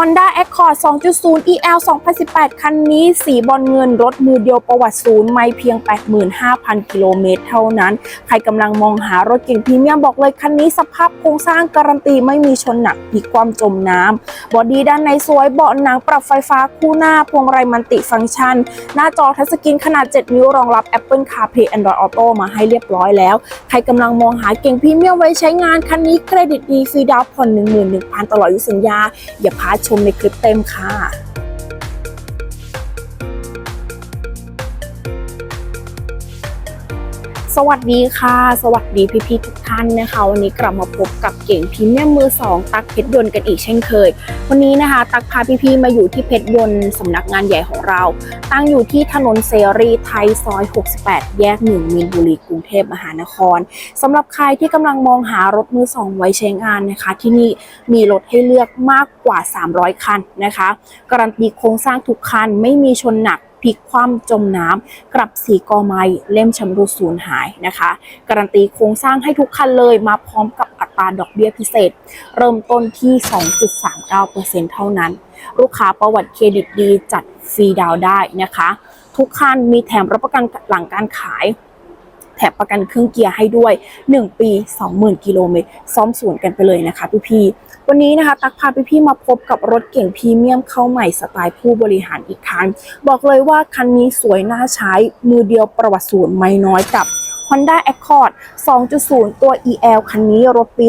Honda Accord 2.0 EL 2018 คันนี้ สีบอลเงินรถมือเดียวประวัติศูนย์ไม่เพียง 85,000 กิโลเมตรเท่านั้น ใครกำลังมองหารถเก่งพรีเมียมบอกเลยคันนี้สภาพโครงสร้างการันตีไม่มีชนหนักพลิกความจมน้ำบอดี้ด้านในสวยเบาะหนังปรับไฟฟ้าคู่หน้าพวงมาลัยมัลติฟังก์ชัน หน้าจอทัชสกรีนขนาด 7 นิ้วรองรับ Apple CarPlay Android Auto มาให้เรียบร้อยแล้ว ใครกำลังมองหาเก่งพรีเมียมไว้ใช้งานคันนี้เครดิตดีฟรีดาวน์ผ่อน11,000ตลอดอายุสัญญาอย่าพลาดชมในคลิปเต็มค่ะ สวัสดีค่ะ สวัสดีพี่ๆทุกท่านนะคะ วันนี้กลับมาพบกับเก่งพรีเมียมมือ2ตักเพชรยนต์กันอีกเช่นเคย วันนี้นะคะ ตักพาพี่ๆมาอยู่ที่เพชรยนต์สำนักงานใหญ่ของเรา ตั้งอยู่ที่ถนนเสรีไทยซอย 68 แยก1มีนบุรีกรุงเทพมหานครสำหรับใครที่กำลังมองหารถมือ2ไว้ใช้งานนะคะ ที่นี่มีรถให้เลือกมากกว่า 300 คันนะคะการันตีโครงสร้างทุกคันไม่มีชนหนัก พลิกคว่ำจมน้ำกลับสีกอไม้เล่มชำรุดสูญหายนะคะ การันตีโครงสร้างให้ทุกคันเลยมาพร้อมกับอัตราดอกเบี้ยพิเศษ เริ่มต้นที่ 2.39%เท่านั้น ลูกค้าประวัติเครดิตดีจัดฟรีดาวได้นะคะ ทุกคันมีแถมรับประกันหลังการขาย แถมประกันเครื่องเกียร์ให้ด้วย 1 ปี 20,000 กิโลเมตรซ้อมศูนย์กันไปเลยนะคะพี่ๆวันนี้นะคะ ตักพาพี่ๆมาพบกับรถเก่งพรีเมียมเข้าใหม่สไตล์ผู้บริหารอีกคัน บอกเลยว่าคันนี้สวยน่าใช้มือเดียวประวัติศูนย์ไม่น้อยกับ Honda Accord 2.0 ตัว EL คันนี้รถปี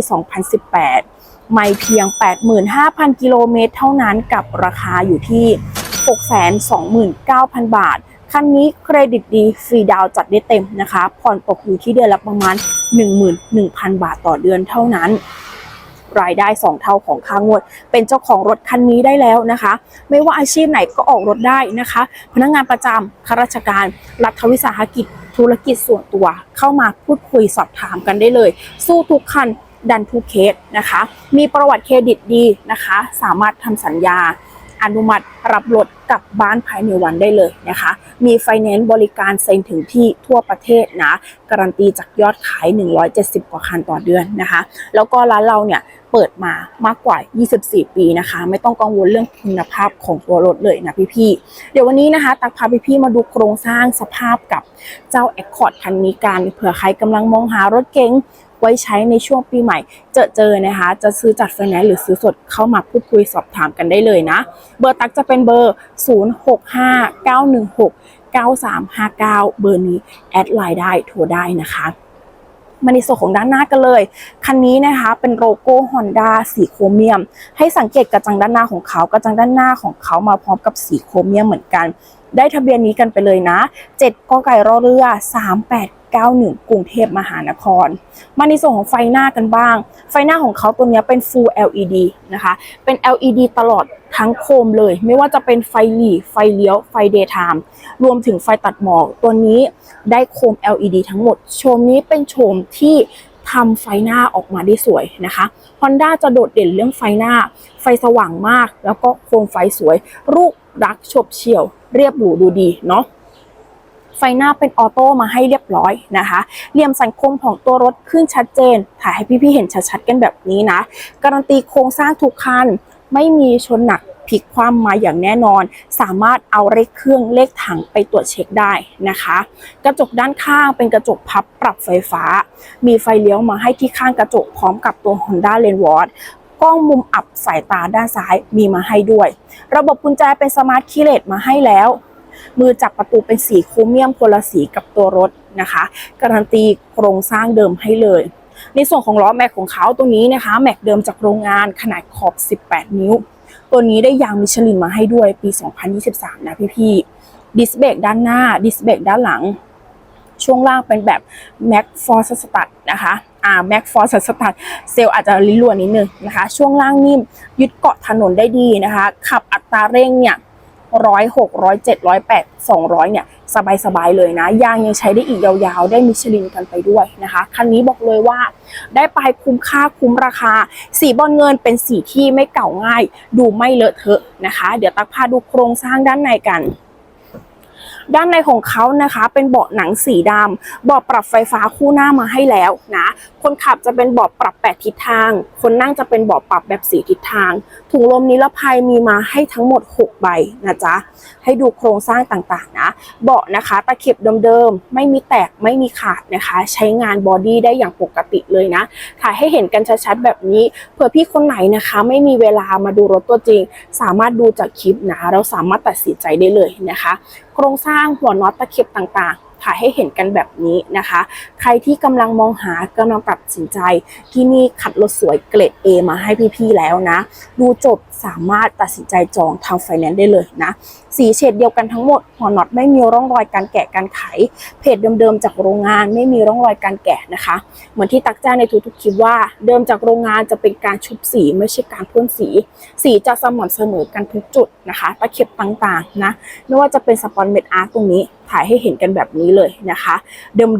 2018ไม่เพียง 85,000 กิโลเมตรเท่านั้นกับราคาอยู่ที่ 629,000 บาท คันนี้เครดิตดีฟรีดาวน์จัดได้เต็มนะคะ ผ่อนตกอยู่ที่เดือนละประมาณ 11,000 บาทต่อเดือนเท่านั้น รายได้ 2 เท่าของค่างวด เป็นเจ้าของรถคันนี้ได้แล้วนะคะ ไม่ว่าอาชีพไหนก็ออกรถได้นะคะ พนักงานประจำข้าราชการ รัฐวิสาหกิจ ธุรกิจส่วนตัว เข้ามาพูดคุยสอบถามกันได้เลย สู้ทุกคันดันทุกเคสนะคะ มีประวัติเครดิตดีนะคะ สามารถทำสัญญา อนุมัติรับรถกลับบ้านภายในวันได้เลยนะคะ มีไฟแนนซ์บริการเซ็นถึงที่ทั่วประเทศนะ การันตีจากยอดขาย 170 กว่าคันต่อเดือนนะคะ แล้วก็ร้านเราเนี่ยเปิดมามากกว่า 24 ปีนะคะ ไม่ต้องกังวลเรื่องคุณภาพของตัวรถเลยนะพี่ๆ เดี๋ยววันนี้นะคะ ตักพาพี่ๆมาดูโครงสร้างสภาพกับเจ้า Accord คันนี้กันเผื่อใครกำลังมองหารถเก๋ง ไว้ใช้ในช่วงปีใหม่ เจอเจอนะคะ จะซื้อจัดไฟแนนซ์หรือซื้อสดเข้ามาพูดคุยสอบถามกันได้เลยนะ เบอร์ตักจะเป็นเบอร์ 0659169359 เบอร์นี้แอดไลน์ได้โทรได้นะคะมาในส่วนของด้านหน้ากันเลย คันนี้นะคะเป็นโลโก้ Honda สีโครเมียม ให้สังเกตกระจังด้านหน้าของเขา กระจังด้านหน้าของเขามาพร้อมกับสีโครเมียมเหมือนกัน ได้ทะเบียนนี้กันไปเลยนะ 7กไก่รอเรือ 91 กรุงเทพมหานคร มาในส่วนของไฟหน้ากันบ้าง ไฟหน้าของเขาตัวนี้เป็น Full LED นะคะ เป็น LED ตลอดทั้งโคมเลย ไม่ว่าจะเป็นไฟหลีไฟเลี้ยว ไฟ Daytime รวมถึงไฟตัดหมอก ตัวนี้ได้โคม LED ทั้งหมด โชมนี้เป็นโชมที่ทำไฟหน้าออกมาได้สวยนะคะ Honda จะโดดเด่นเรื่องไฟหน้า ไฟสว่างมาก แล้วก็โคมไฟสวย รูปรักษ์ฉบเฉี่ยว เรียบหรูดูดีเนาะ ไฟหน้าเป็นออโต้มาให้เรียบร้อยนะคะ เหลี่ยมสังคมของตัวรถขึ้นชัดเจน ถ่ายให้พี่ๆเห็นชัดๆกันแบบนี้นะ การันตีโครงสร้างทุกคัน ไม่มีชนหนักพลิกความมาอย่างแน่นอน สามารถเอาเลขเครื่องเลขถังไปตรวจเช็คได้นะคะ กระจกด้านข้างเป็นกระจกพับปรับไฟฟ้า มีไฟเลี้ยวมาให้ที่ข้างกระจกพร้อมกับตัว Honda l a n w a t กล้องมุมอับสายตาด้านซ้ายมีมาให้ด้วย ระบบกุญแจเป็นสมาร์ทคีย์เลสมาให้แล้ว มือจับประตูเป็นสีโครเมียมคนละสีกับตัวรถนะคะ การันตีโครงสร้างเดิมให้เลยในส่วนของล้อแม็กของเขาตัวนี้นะคะ แม็กเดิมจากโรงงานขนาดขอบ 18 นิ้ว ตัวนี้ได้ยางมิชลินมาให้ด้วยปี 2023 นะพี่ๆดิสเบรกด้านหน้า ดิสเบรกด้านหลัง ช่วงล่างเป็นแบบ Mac Force Start นะคะอ่า Mac Force Start เซลล์อาจจะลิ้นรัวนิดนึงนะคะ ช่วงล่างนิ่มยึดเกาะถนนได้ดีนะคะ ขับอัตราเร่งเนี่ย ร้อยหกร้อยเจ็ดร้อยแปดสองร้อยเนี่ยสบายสบายๆเลยนะยางยังใช้ได้อีกยาวๆ ได้มิชลินกันไปด้วยนะคะคันนี้บอกเลยว่า ได้ไปคุ้มค่าคุ้มราคา สีบอลเงินเป็นสีที่ไม่เก่าง่าย ดูไม่เลอะเทอะนะคะ เดี๋ยวตักพาดูโครงสร้างด้านในกัน ด้านในของเขานะคะ เป็นเบาะหนังสีดำเบาะปรับไฟฟ้าคู่หน้ามาให้แล้วนะคนขับจะเป็นเบาะปรับแปดทิศทาง คนนั่งจะเป็นเบาะปรับแบบสีทิศทาง ถุงลมนิรภัยมีมาให้ทั้งหมด 6 ใบนะจ๊ะให้ดูโครงสร้างต่างๆนะเบาะนะคะตะเข็บเดิมๆไม่มีแตกไม่มีขาดนะคะ ใช้งานบอดี้ได้อย่างปกติเลยนะถ่ายให้เห็นกันชัดๆแบบนี้เผื่อพี่คนไหนนะคะ ไม่มีเวลามาดูรถตัวจริง สามารถดูจากคลิปนะเราสามารถตัดสินใจได้เลยนะคะ โครงสร้างหัวน็อตตะเข็บต่าง ๆถ่ายให้เห็นกันแบบนี้นะคะ ใครที่กำลังมองหากำลังตัดสินใจที่นี่ขัดรถสวยเกรด A มาให้พี่ๆแล้วนะ ดูจบสามารถตัดสินใจจองทางไฟแนนซ์ได้เลยนะสีเฉดเดียวกันทั้งหมดหัวน็อตไม่มีร่องรอยการแกะการไข เพจเดิมๆจากโรงงานไม่มีร่องรอยการแกะนะคะ เหมือนที่ตักแจ้งในทุกๆคลิปว่าเดิมจากโรงงานจะเป็นการชุบสีไม่ใช่การพ่นสี สีจะสม่ำเสมอกันทุกจุดนะคะตะเข็บต่างๆนะไม่ว่าจะเป็นสปอนเม็ดอาร์ตตรงนี้ ถ่ายให้เห็นกันแบบนี้เลยนะคะ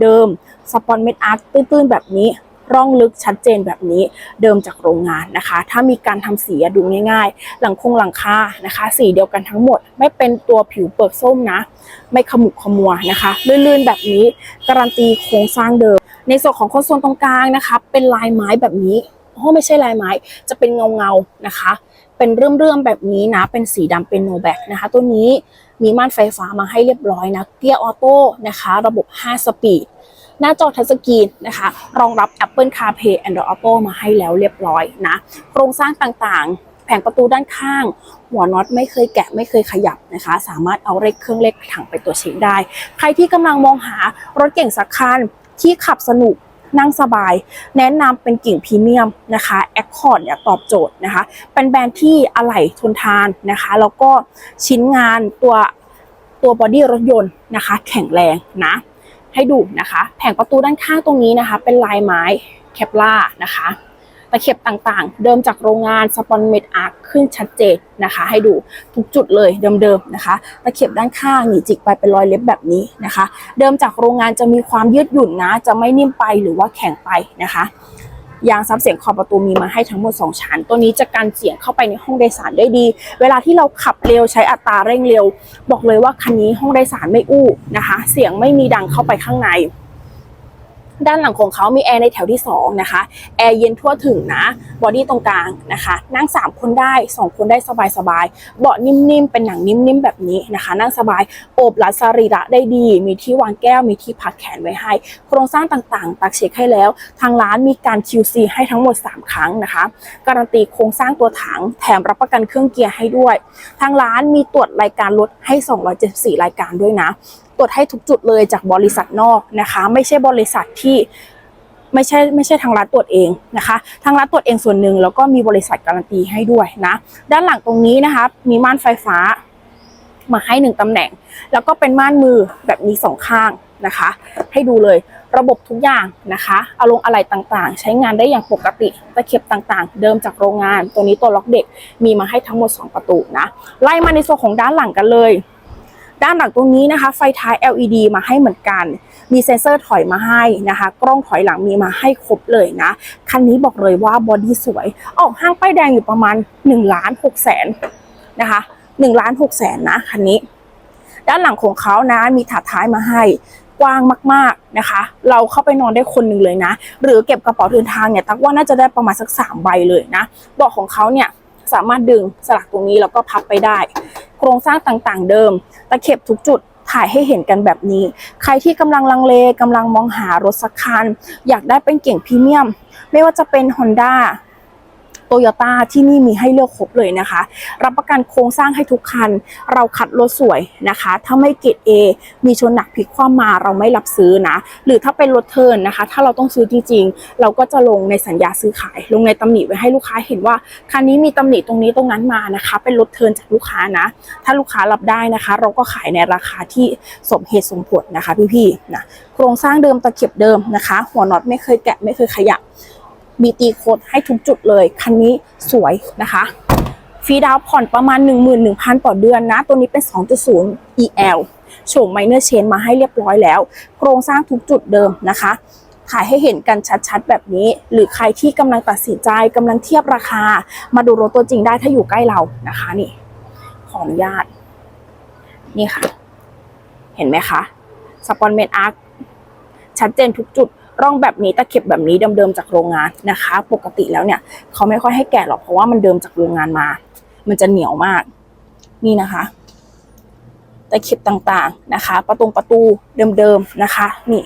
เดิมๆสปอนเม็ดอาร์ตตื้นๆแบบนี้ร่องลึกชัดเจนแบบนี้เดิมจากโรงงานนะคะ ถ้ามีการทำสีดูง่าย ๆ หลังคงหลังคานะคะ สีเดียวกันทั้งหมด ไม่เป็นตัวผิวเปลือกส้มนะ ไม่ขมุกขมัวนะคะลื่นๆแบบนี้ การันตีโครงสร้างเดิม ในส่วนของคอนโซลตรงกลางนะคะ เป็นลายไม้แบบนี้โอ้ไม่ใช่ลายไม้จะเป็นเงาๆนะคะ เป็นเรื่อมๆแบบนี้นะ เป็นสีดำเป็นโนแบกนะคะ ตัวนี้ มีม่านไฟฟ้ามาให้เรียบร้อยนะเกียร์ออโต้นะคะ ระบบ 5 สปีด หน้าจอทัชสกรีนนะคะ รองรับ Apple CarPlay Android Auto มาให้แล้วเรียบร้อยนะ โครงสร้างต่างๆ แผงประตูด้านข้าง หัวน็อตไม่เคยแกะไม่เคยขยับนะคะ สามารถเอาเลขเครื่องเลขถังไปตัวเช็คได้ ใครที่กำลังมองหารถเก่งสักคันที่ขับสนุก นั่งสบาย แนะนำเป็นกิ่งพรีเมียมนะคะแอคคอร์ดเนี่ยตอบโจทย์นะคะ เป็นแบรนด์ที่อะไหล่ทนทานนะคะ แล้วก็ชิ้นงานตัวตัวบอดี้รถยนต์นะคะ แข็งแรงนะ ให้ดูนะคะ แผงประตูด้านข้างตรงนี้นะคะ เป็นลายไม้แคปล่านะคะ ตะเข็บต่างๆ เดิมจากโรงงานสปอนเมดอาร์คขึ้นชัดเจนนะคะ ให้ดูทุกจุดเลยเดิมๆนะคะ ตะเข็บด้านข้างหนีจิกไปเป็นรอยเล็บแบบนี้นะคะ เดิมจากโรงงานจะมีความยืดหยุ่นนะ จะไม่นิ่มไปหรือว่าแข็งไปนะคะยางซับเสียงขอบประตูมีมาให้ทั้งหมด 2 ชั้น ตัวนี้จะกันเสียงเข้าไปในห้องโดยสารได้ดี เวลาที่เราขับเร็วใช้อัตราเร่งเร็ว บอกเลยว่าคันนี้ห้องโดยสารไม่อู้นะคะ เสียงไม่มีดังเข้าไปข้างใน ด้านหลังของเขามีแอร์ในแถวที่ 2 นะคะ แอร์เย็นทั่วถึงนะ บอดี้ตรงกลางนะคะ นั่ง 3 คนได้ 2 คนได้สบายๆ เบาะนิ่มๆ เป็นหนังนิ่มๆ แบบนี้นะคะ นั่งสบาย โอบรัดสรีระได้ดี มีที่วางแก้ว มีที่พักแขนไว้ให้ โครงสร้างต่างๆ ตักเช็คให้แล้ว ทางร้านมีการ QC ให้ทั้งหมด 3 ครั้งนะคะ การันตีโครงสร้างตัวถัง แถมรับประกันเครื่องเกียร์ให้ด้วย ทางร้านมีตรวจรายการรถให้ 274 รายการด้วยนะ ตรวจให้ทุกจุดเลยจากบริษัทนอกนะคะ ไม่ใช่บริษัทที่ไม่ใช่ไม่ใช่ทางร้านตรวจเองนะคะ ทางร้านตรวจเองส่วนหนึ่งแล้วก็มีบริษัทการันตีให้ด้วยนะ ด้านหลังตรงนี้นะคะ มีม่านไฟฟ้ามาให้หนึ่งตำแหน่ง แล้วก็เป็นม่านมือแบบมีสองข้างนะคะ ให้ดูเลยระบบทุกอย่างนะคะอารมณ์อะไรต่างๆ ใช้งานได้อย่างปกติตะเข็บต่างๆ เดิมจากโรงงาน ตัวนี้ตัวล็อกเด็กมีมาให้ทั้งหมด 2 ประตูนะไล่มาในส่วนของด้านหลังกันเลย ด้านหลังตรงนี้นะคะ ไฟท้าย LED มาให้เหมือนกัน มีเซ็นเซอร์ถอยมาให้นะคะ กล้องถอยหลังมีมาให้ครบเลยนะ คันนี้บอกเลยว่าบอดี้สวย ออกห้างป้ายแดงอยู่ประมาณ1ล้าน6แสนนะคะ1ล้าน6แสนนะคันนี้ ด้านหลังของเขานะมีถาดท้ายมาให้กว้างมากๆนะคะ เราเข้าไปนอนได้คนหนึ่งเลยนะ หรือเก็บกระเป๋าเดินทางเนี่ยตักว่าน่าจะได้ประมาณสักสามใบเลยนะเบาะของเขาเนี่ยสามารถดึงสลักตรงนี้แล้วก็พับไปได้ โครงสร้างต่างๆ เดิม ตะเข็บทุกจุดถ่ายให้เห็นกันแบบนี้ ใครที่กำลังลังเลกำลังมองหารถสักคัน อยากได้เป็นเก่งพรีเมียม ไม่ว่าจะเป็น Honda โตโยต้าที่นี่มีให้เลือกครบเลยนะคะ รับประกันโครงสร้างให้ทุกคัน เราคัดรถสวยนะคะ ถ้าไม่เกรด A มีชนหนักพลิกคว่ำมาเราไม่รับซื้อนะ หรือถ้าเป็นรถเทิร์นนะคะ ถ้าเราต้องซื้อจริงๆ เราก็จะลงในสัญญาซื้อขาย ลงในตำหนิไว้ให้ลูกค้าเห็นว่าคันนี้มีตำหนิตรงนี้ตรงนั้นมานะคะ เป็นรถเทิร์นจากลูกค้านะ ถ้าลูกค้ารับได้นะคะ เราก็ขายในราคาที่สมเหตุสมผลนะคะพี่ๆนะโครงสร้างเดิมตะเข็บเดิมนะคะ หัวน็อตไม่เคยแกะไม่เคยขยับ มีตีโคดให้ทุกจุดเลย คันนี้สวยนะคะฟรีดาวน์ผ่อนประมาณ 11,000 ต่อเดือนนะ ตัวนี้เป็น 2.0 EL โฉมไมเนอร์เชนมาให้เรียบร้อยแล้ว โครงสร้างทุกจุดเดิมนะคะถ่ายให้เห็นกันชัดๆ แบบนี้ หรือใครที่กำลังตัดสินใจกำลังเทียบราคา มาดูรถตัวจริงได้ถ้าอยู่ใกล้เรานะคะนี่ ขออนุญาต นี่ค่ะ เห็นไหมคะสปอนเมนอาร์คชัดเจนทุกจุด ร่องแบบนี้ตะเข็บแบบนี้เดิมๆจากโรงงานนะคะ ปกติแล้วเนี่ยเขาไม่ค่อยให้แกะหรอกเพราะว่ามันเดิมจากโรงงานมา มันจะเหนียวมาก นี่นะคะตะเข็บต่างๆนะคะ ประตูประตูเดิมๆนะคะ นี่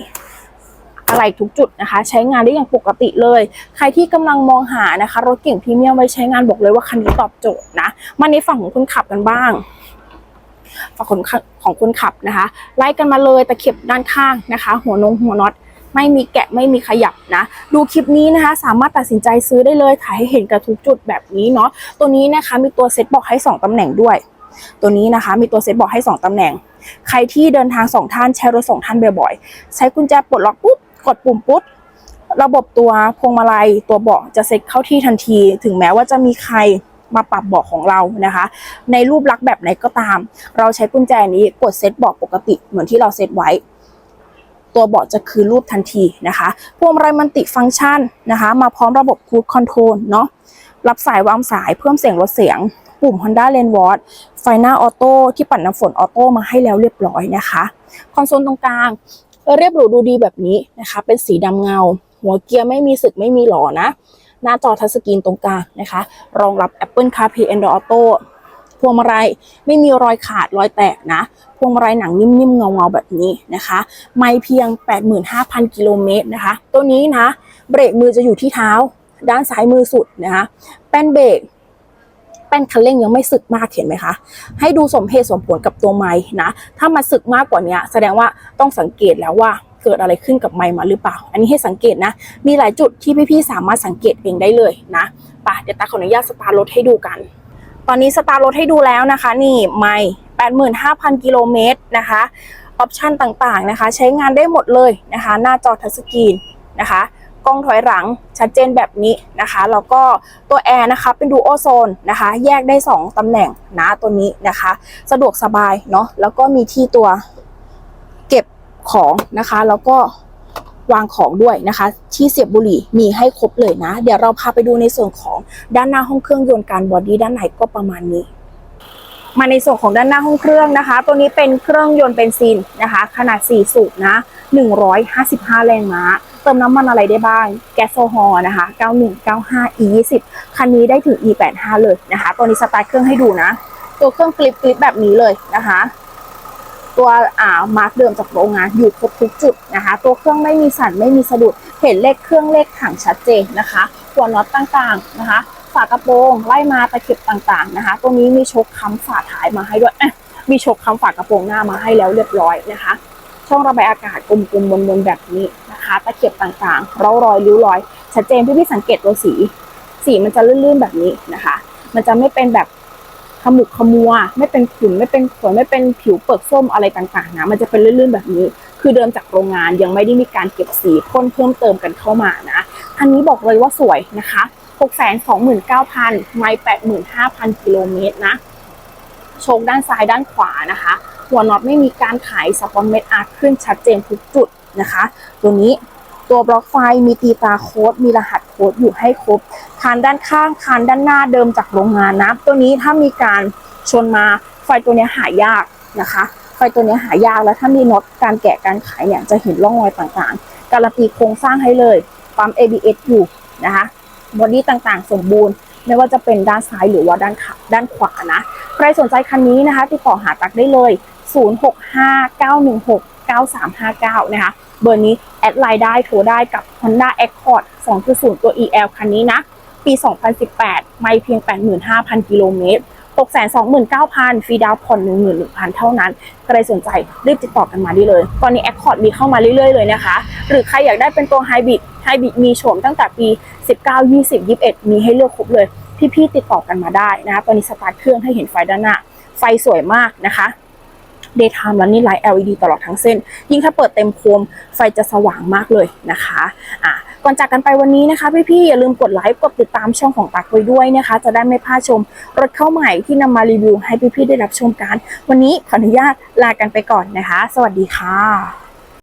อะไรทุกจุดนะคะ ใช้งานได้อย่างปกติเลย ใครที่กำลังมองหานะคะ รถเก่งพรีเมียมไว้ใช้งานบอกเลยว่าคันนี้ตอบโจทย์นะมาในฝั่งของคนขับกันบ้างฝั่งคนขับของคนขับนะคะ ไล่กันมาเลยตะเข็บด้านข้างนะคะ หัวนงหัวน็อต ไม่มีแกะไม่มีขยับนะ ดูคลิปนี้นะคะ สามารถตัดสินใจซื้อได้เลยถ่ายให้เห็นกับทุกจุดแบบนี้เนาะตัวนี้นะคะมีตัวเซ็ตบอกให้ 2ตำแหน่งด้วย ตัวนี้นะคะมีตัวเซ็ตบอกให้ 2ตำแหน่ง ใครที่เดินทางสองท่านใช้รถสองท่านบ่อยๆ ใช้กุญแจปลดล็อกปุ๊บกดปุ่มปุ๊บระบบตัวพวงมาลัยตัวเบาะจะเซ็ตเข้าที่ทันที ถึงแม้ว่าจะมีใครมาปรับเบาะของเรานะคะ ในรูปลักษณ์แบบไหนก็ตาม เราใช้กุญแจนี้กดเซ็ตเบาะปกติเหมือนที่เราเซ็ตไว้ ตัวเบาะจะคืนรูปทันทีนะคะพวงมาลัยมันติฟังก์ชันนะคะ มาพร้อมระบบคูดคอนโทรลเนาะรับสายวางสายเพิ่มเสียงลดเสียง ปุ่ม Honda l a n w a t c ไฟหน้าออโต้ที่ปัดน้ำฝนออโต้มาให้แล้วเรียบร้อยนะคะคอนโซลตรงกลางเรียบหรูดูดีแบบนี้นะคะ เป็นสีดำเงา หัวเกียร์ไม่มีสึกไม่มีหล่อนะ หน้าจอทัชสกรีนตรงกลางนะคะ รองรับ Apple CarPlay Android Auto พวงมาลัยไม่มีรอยขาดรอยแตกนะ พวงมาลัยหนังนิ่มๆเงาๆแบบนี้นะคะ ไม่เพียง 85,000 กิโลเมตรนะคะ ตัวนี้นะ เบรกมือจะอยู่ที่เท้า ด้านซ้ายมือสุดนะคะแป้นเบรกแป้นคันเร่งยังไม่สึกมากเห็นไหมคะ ให้ดูสมเหตุสมผลกับตัวไม้นะ ถ้ามาสึกมากกว่านี้แสดงว่าต้องสังเกตแล้วว่าเกิดอะไรขึ้นกับไม้มาหรือเปล่า อันนี้ให้สังเกตนะ มีหลายจุดที่พี่ๆสามารถสังเกตเองได้เลยนะป่ะเดี๋ยวตาขออนุญาตสตาร์ทรถให้ดูกัน ตอนนี้สตาร์รถให้ดูแล้วนะคะ นี่ไม่85,000 กิโลเมตรนะคะออปชันต่างๆนะคะ ใช้งานได้หมดเลยนะคะ หน้าจอทัชสกรีนนะคะกล้องถอยหลังชัดเจนแบบนี้นะคะ แล้วก็ตัวแอร์นะคะเป็นดูโอโซนนะคะ แยกได้ 2 ตำแหน่งนะตัวนี้นะคะ สะดวกสบายเนาะแล้วก็มีที่ตัวเก็บของนะคะ แล้วก็ วางของด้วยนะคะ ที่เสียบบุหรี่มีให้ครบเลยนะ เดี๋ยวเราพาไปดูในส่วนของด้านหน้าห้องเครื่องยนต์การบอดี้ด้านในก็ประมาณนี้ มาในส่วนของด้านหน้าห้องเครื่องนะคะ ตัวนี้เป็นเครื่องยนต์เบนซินนะคะ ขนาด 4 สูบนะ 155 แรงม้าเติมน้ำมันอะไรได้บ้าง แก๊สโซฮอล์นะคะ 9195 E20 คันนี้ได้ถึง E85 เลยนะคะ ตัวนี้สตาร์ทเครื่องให้ดูนะ ตัวเครื่องกลิปกลิปแบบนี้เลยนะคะ ตัวอ่ามาร์กเดิมจากโรงงานอยู่ครบทุกจุดนะคะ ตัวเครื่องไม่มีสั่นไม่มีสะดุด เห็นเลขเครื่องเลขถังชัดเจนนะคะหัวน็อตต่างๆนะคะ ฝากระโปรงไล่มาตะเข็บต่างๆนะคะ ตัวนี้มีชกค้ำฝาท้ายมาให้ด้วยเอ๊มีชกค้ำฝากระโปรงหน้ามาให้แล้วเรียบร้อยนะคะ ช่องระบายอากาศกลมๆบนๆแบบนี้นะคะ ตะเข็บต่างๆเรารอยริ้วรอย ชัดเจนพี่พี่ๆสังเกตตัวสี สีมันจะลื่นๆแบบนี้นะคะ มันจะไม่เป็นแบบ ขมุกขมัว ไม่เป็นขุ่นไม่เป็นขนไม่เป็นผิวเปลือกส้มอะไรต่างๆนะมันจะเป็นลื่นๆแบบนี้ คือเดิมจากโรงงานยังไม่ได้มีการเก็บสีพ่นเพิ่มเติมกันเข้ามานะ อันนี้บอกเลยว่าสวยนะคะ629,000ไม่85,000 กิโลเมตรนะโชคด้านซ้ายด้านขวานะคะ หัวน็อตไม่มีการขายสปอนเม็ดอาร์ขึ้นชัดเจนทุกจุดนะคะ ตัวนี้ ตัวบล็อกไฟมีตีตราโค้ดมีรหัสโค้ดอยู่ให้ครบคานด้านข้างคานด้านหน้าเดิมจากโรงงานนะตัวนี้ถ้ามีการชนมาไฟตัวนี้หายากนะคะไฟตัวนี้หายากแล้วถ้ามีน็อตการแกะการขายเนี่ยจะเห็นร่องรอยต่างๆ การันตีโครงสร้างให้เลยปั๊ม ABS อยู่นะคะบอดี้ต่างๆ สมบูรณ์ ไม่ว่าจะเป็นด้านซ้ายหรือว่าด้านขาด้านขวานะ ใครสนใจคันนี้นะคะติดต่อหาตักได้เลย 0659169359 นะคะ เบอร์นี้แอดไลน์ได้โทรได้กับ Honda Accord 2.0 ตัว EL คันนี้นะ ปี 2018 ไม่เพียง 85,000 กิโลเมตร 629,000 ฟรีดาวน์ผ่อน 11,000 เท่านั้น ใครสนใจรีบติดต่อกันมาได้เลย ตอนนี้ Accord มีเข้ามาเรื่อยๆ เลยนะคะ หรือใครอยากได้เป็นตัวไฮบริดไฮบริดมีโฉมตั้งแต่ปี 19 20 21 มีให้เลือกครบเลย พี่ๆ ติดต่อกันมาได้นะคะตอนนี้สตาร์ทเครื่องให้เห็นไฟด้านหน้า ไฟสวยมากนะคะ daytime แล้วนี่ไลท์ LED ตลอดทั้งเส้น ยิ่งถ้าเปิดเต็มโคมไฟจะสว่างมากเลยนะคะอะก่อนจากกันไปวันนี้นะคะ พี่ๆอย่าลืมกดไลค์กดติดตามช่องของตักไว้ด้วยนะคะ จะได้ไม่พลาดชมรถเข้าใหม่ที่นำมารีวิวให้พี่ๆได้รับชมกัน วันนี้ขออนุญาตลากันไปก่อนนะคะ สวัสดีค่ะ